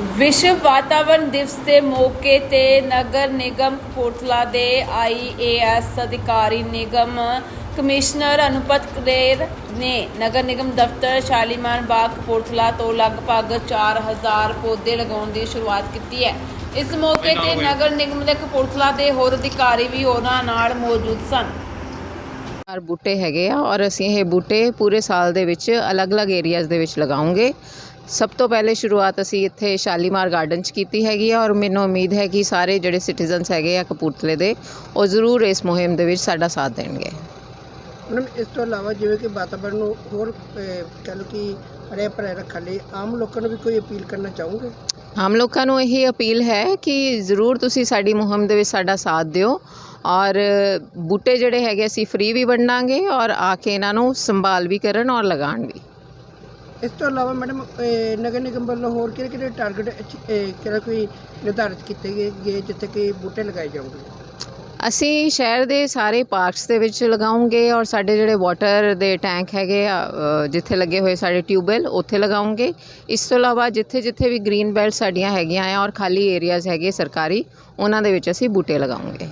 ਵਿਸ਼ਵ ਵਾਤਾਵਰਣ ਦਿਵਸ ਦੇ ਮੌਕੇ ਤੇ ਨਗਰ ਨਿਗਮ ਕਪੂਰਥਲਾ ਦੇ ਆਈਏਐਸ ਅਧਿਕਾਰੀ ਨਿਗਮ ਕਮਿਸ਼ਨਰ ਅਨੁਪਤ ਕਲੇਰ ਨੇ ਨਗਰ ਨਿਗਮ ਦਫ਼ਤਰ ਸ਼ਾਲੀਮਾਰ ਬਾਗ ਕਪੂਰਥਲਾ ਤੋਂ ਲਗਭਗ 4000 ਪੌਦੇ ਲਗਾਉਣ ਦੀ ਸ਼ੁਰੂਆਤ ਕੀਤੀ ਹੈ। ਇਸ ਮੌਕੇ ਤੇ ਨਗਰ ਨਿਗਮ ਦੇ ਕਪੂਰਥਲਾ ਦੇ ਹੋਰ ਅਧਿਕਾਰੀ ਵੀ ਉਹਨਾਂ ਨਾਲ ਮੌਜੂਦ ਸਨ। ਚਾਰ ਬੂਟੇ ਹੈਗੇ ਆ ਔਰ ਅਸੀਂ ਇਹ ਬੂਟੇ ਪੂਰੇ ਸਾਲ ਦੇ ਵਿੱਚ ਅਲੱਗ-ਅਲੱਗ ਏਰੀਆਜ਼ ਦੇ ਵਿੱਚ ਲਗਾਉਂਗੇ। ਸਭ ਤੋਂ ਪਹਿਲੇ ਸ਼ੁਰੂਆਤ ਅਸੀਂ ਇੱਥੇ ਸ਼ਾਲੀਮਾਰ ਗਾਰਡਨ 'ਚ ਕੀਤੀ ਹੈਗੀ ਆ ਔਰ ਮੈਨੂੰ ਉਮੀਦ ਹੈ ਕਿ ਸਾਰੇ ਜਿਹੜੇ ਸਿਟੀਜ਼ਨਸ ਹੈਗੇ ਆ ਕਪੂਰਥਲੇ ਦੇ ਉਹ ਜ਼ਰੂਰ ਇਸ ਮੁਹਿੰਮ ਦੇ ਵਿੱਚ ਸਾਡਾ ਸਾਥ ਦੇਣਗੇ। ਮੈਡਮ ਇਸ ਤੋਂ ਇਲਾਵਾ ਜਿਵੇਂ ਕਿ ਵਾਤਾਵਰਣ ਨੂੰ ਹੋਰ ਕਹਿ ਲਓ ਕਿ ਹਰੇ ਭਰੇ ਰੱਖਣ ਲਈ ਆਮ ਲੋਕਾਂ ਨੂੰ ਵੀ ਕੋਈ ਅਪੀਲ ਕਰਨਾ ਚਾਹੋਗੇ? ਆਮ ਲੋਕਾਂ ਨੂੰ ਇਹ ਅਪੀਲ ਹੈ ਕਿ ਜ਼ਰੂਰ ਤੁਸੀਂ ਸਾਡੀ ਮੁਹਿੰਮ ਦੇ ਵਿੱਚ ਸਾਡਾ ਸਾਥ ਦਿਓ। ਔਰ ਬੂਟੇ ਜਿਹੜੇ ਹੈਗੇ ਅਸੀਂ ਫ੍ਰੀ ਵੀ ਵੰਡਾਂਗੇ ਔਰ ਆ ਕੇ ਇਹਨਾਂ ਨੂੰ ਸੰਭਾਲ ਵੀ ਕਰਨ ਔਰ ਲਗਾਉਣ ਵੀ। ਇਸ ਤੋਂ ਇਲਾਵਾ ਮੈਡਮ ਨਗਰ ਨਿਗਮ ਵੱਲੋਂ ਹੋਰ ਕਿਹੜੇ ਕਿਹੜੇ ਟਾਰਗੇਟ ਕਿਹੜਾ ਕੋਈ ਨਿਰਧਾਰਿਤ ਕੀਤੇ ਗਏ ਗਏ ਜਿੱਥੇ ਕਿ ਬੂਟੇ ਲਗਾਏ ਜਾਣਗੇ? ਅਸੀਂ ਸ਼ਹਿਰ ਦੇ ਸਾਰੇ ਪਾਰਕਸ ਦੇ ਵਿੱਚ ਲਗਾਉਂਗੇ ਔਰ ਸਾਡੇ ਜਿਹੜੇ ਵਾਟਰ ਦੇ ਟੈਂਕ ਹੈਗੇ ਆ ਅ, ਜਿੱਥੇ ਲੱਗੇ ਹੋਏ ਸਾਡੇ ਟਿਊਬਵੈਲ ਉੱਥੇ ਲਗਾਉਂਗੇ। ਇਸ ਤੋਂ ਇਲਾਵਾ ਜਿੱਥੇ ਜਿੱਥੇ ਵੀ ਗ੍ਰੀਨ ਬੈਲਟ ਸਾਡੀਆਂ ਹੈਗੀਆਂ ਆ ਔਰ ਖਾਲੀ ਏਰੀਆਜ਼ ਹੈਗੇ ਸਰਕਾਰੀ ਉਹਨਾਂ ਦੇ ਵਿੱਚ ਅਸੀਂ ਬੂਟੇ ਲਗਾਉਂਗੇ।